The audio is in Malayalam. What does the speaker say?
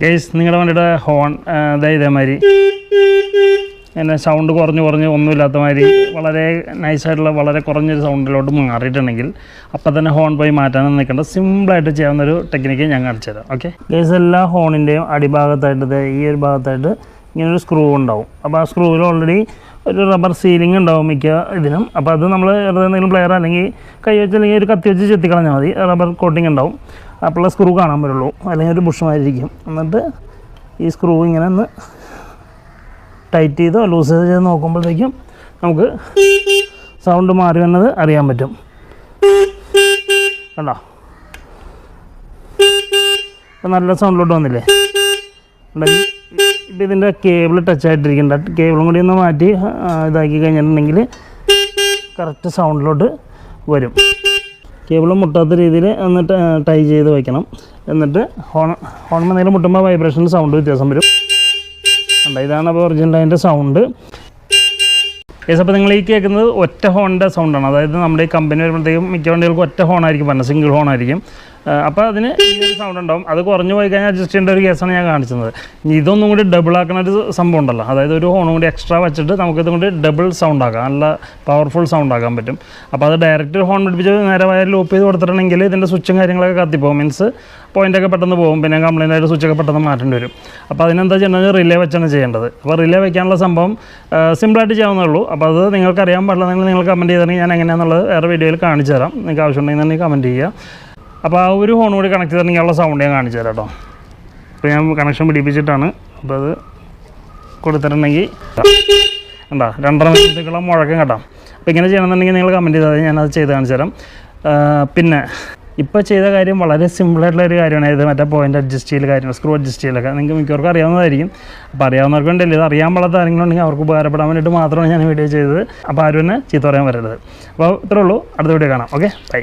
ഗേസ് നിങ്ങളുടെ വണ്ടിയുടെ ഹോൺ ഇതേ ഇതേമാതിരി. പിന്നെ സൗണ്ട് കുറഞ്ഞ് കുറഞ്ഞ് ഒന്നുമില്ലാത്ത മാതിരി വളരെ നൈസായിട്ടുള്ള വളരെ കുറഞ്ഞൊരു സൗണ്ടിലോട്ട് മാറിയിട്ടുണ്ടെങ്കിൽ അപ്പം തന്നെ ഹോൺ പോയി മാറ്റാൻ നിൽക്കേണ്ട സിമ്പിളായിട്ട് ചെയ്യാവുന്ന ഒരു ടെക്നിക്ക് ഞാൻ കാണിച്ചു തരാം. ഓക്കെ ഗേസ് എല്ലാ ഹോണിന്റെയും അടിഭാഗത്തായിട്ട് ഈ ഒരു ഭാഗത്തായിട്ട് ഇങ്ങനൊരു സ്ക്രൂ ഉണ്ടാവും. അപ്പോൾ ആ സ്ക്രൂവിൽ ഓൾറെഡി ഒരു റബ്ബർ സീലിംഗ് ഉണ്ടാവും മിക്ക ഇതിനും. അപ്പോൾ അത് നമ്മൾ എന്തെങ്കിലും പ്ലെയർ അല്ലെങ്കിൽ കൈ വെച്ച് അല്ലെങ്കിൽ ഒരു കത്തി വെച്ച് ചെത്തിക്കളഞ്ഞാൽ മതി. റബ്ബർ കോട്ടിംഗ് ഉണ്ടാവും. അപ്പോൾ സ്ക്രൂ കാണാൻ പറ്റുള്ളൂ. അല്ലെങ്കിൽ ഒരു ബുഷമായിരിക്കും എന്നിട്ട് ഈ സ്ക്രൂ ഇങ്ങനെ ഒന്ന് ടൈറ്റ് ചെയ്തോ ലൂസ് ചെയ്ത് നോക്കുമ്പോഴത്തേക്കും നമുക്ക് സൗണ്ട് മാറി വന്നത് അറിയാൻ പറ്റും. കണ്ടോ? ഇപ്പം നല്ല സൗണ്ടിലോട്ട് വന്നില്ലേ? ഉണ്ടെങ്കിൽ ഇപ്പം ഇതിന്റെ കേബിൾ ടച്ച് ആയിട്ടിരിക്കേണ്ട. കേബിളും കൂടി ഒന്ന് മാറ്റി ഇതാക്കി കഴിഞ്ഞിട്ടുണ്ടെങ്കിൽ കറക്റ്റ് സൗണ്ടിലോട്ട് വരും. കേബിൾ മുട്ടാത്ത രീതിയിൽ എന്നിട്ട് ടൈ ചെയ്ത് വയ്ക്കണം എന്നിട്ട് ഹോൺ ഹോൺ നേരം മുട്ടുമ്പോൾ വൈബ്രേഷൻ സൗണ്ട് വ്യത്യാസം വരും. ഇതാണ് അപ്പോൾ ഒറിജിനൽ അതിന്റെ സൗണ്ട് യെസ് അപ്പോൾ നിങ്ങൾ ഈ കേൾക്കുന്നത് ഒറ്റ ഹോണിന്റെ സൗണ്ടാണ് അതായത് നമ്മുടെ ഈ കമ്പനി വരുമ്പോഴത്തേക്കും മിക്ക വണ്ടികൾക്കും ഒറ്റ ഹോണായിരിക്കും പറഞ്ഞത്. സിംഗിൾ ഹോണായിരിക്കും അപ്പോൾ അതിന് ഈ ഒരു സൗണ്ട് ഉണ്ടാവും. അത് കുറഞ്ഞു പോയി കഴിഞ്ഞാൽ അഡ്ജസ്റ്റ് ചെയ്യേണ്ട ഒരു കേസാണ് ഞാൻ കാണിച്ചത്. ഇതൊന്നും കൂടി ഡബിൾ ആക്കുന്ന ഒരു സംഭവം ഉണ്ടല്ലോ. അതായത് ഒരു ഹോണും കൂടി എക്സ്ട്രാ വെച്ചിട്ട് നമുക്കിതും കൂടി ഡബിൾ സൗണ്ട് ആക്കാം. നല്ല പവർഫുൾ സൗണ്ട് ആക്കാൻ പറ്റും. അപ്പോൾ അത് ഡയറക്റ്റ് ഹോൺ പിടിപ്പിച്ച് നേരെ വയർ ലൂപ്പ് ചെയ്ത് കൊടുത്തിട്ടുണ്ടെങ്കിൽ ഇതിന്റെ സ്വിച്ചും കാര്യങ്ങളൊക്കെ കത്തിപ്പോകും. മീൻസ് പോയിന്റൊക്കെ പെട്ടെന്ന് പോകും. പിന്നെ കംപ്ലൈന്റ് ആയിട്ട് സ്വിച്ചൊക്കെ പെട്ടെന്ന് മാറ്റേണ്ടി വരും. അപ്പോൾ അതിനെന്താ ചെയ്യേണ്ടത്? റിലേ വെച്ചാണ് ചെയ്യേണ്ടത്. അപ്പോൾ റിലേ വെക്കാനുള്ള സംഭവം സിമ്പിളായിട്ട് ചെയ്യാവുന്നേ ഉള്ളൂ. അപ്പോൾ അത് നിങ്ങൾക്ക് അറിയാൻ പാടില്ല നിങ്ങൾ കമന്റ് ചെയ്തിട്ടുണ്ടെങ്കിൽ ഞാൻ എങ്ങനെയാണെന്നുള്ളത് വേറെ വീഡിയോയിൽ കാണിച്ചു തരാം. നിങ്ങൾക്ക് ആവശ്യമുണ്ടെങ്കിൽ തന്നെ കമന്റ് ചെയ്യുക. അപ്പോൾ ആ ഒരു ഹോൺ കൂടി കണക്ട് ചെയ്തിട്ടുണ്ടെങ്കിൽ ഉള്ള സൗണ്ട് ഞാൻ കാണിച്ചു തരാം കേട്ടോ. അപ്പോൾ ഞാൻ കണക്ഷൻ പിടിപ്പിച്ചിട്ടാണ്. അപ്പോൾ അത് കൊടുത്തിട്ടുണ്ടെങ്കിൽ കണ്ടോ? രണ്ടര മിനിറ്റത്തേക്കുള്ള മുഴക്കം കേട്ടോ. അപ്പോൾ ഇങ്ങനെ ചെയ്യണമെന്നുണ്ടെങ്കിൽ നിങ്ങൾ കമന്റ് ചെയ്താൽ ഞാനത് ചെയ്ത് കാണിച്ചു തരാം. പിന്നെ ഇപ്പോൾ ചെയ്ത കാര്യം വളരെ സിമ്പിളായിട്ടുള്ള ഒരു കാര്യമാണ്. അതായത് മറ്റേ പോയിന്റ് അഡ്ജസ്റ്റ് ചെയ്യൽ കാര്യം സ്ക്രൂ അഡ്ജസ്റ്റ് ചെയ്യലൊക്കെ. നിങ്ങൾക്ക് മിക്കവർക്കും അറിയാവുന്നതായിരിക്കും. അപ്പോൾ അറിയാവുന്നവർക്ക് ഉണ്ടല്ലോ ഇത് അറിയാൻ പാടാത്ത ആരെങ്കിലുണ്ടെങ്കിൽ അവർക്ക് ഉപകാരപ്പെടാൻ വേണ്ടിയിട്ട് മാത്രമാണ് ഞാൻ വീഡിയോ ചെയ്തത്. അപ്പോൾ ആരും തന്നെ ചീത്ത പറയാൻ വരരുത്. അപ്പോൾ ഇത്രേ ഉള്ളൂ. അടുത്ത വീഡിയോ കാണാം. Okay bye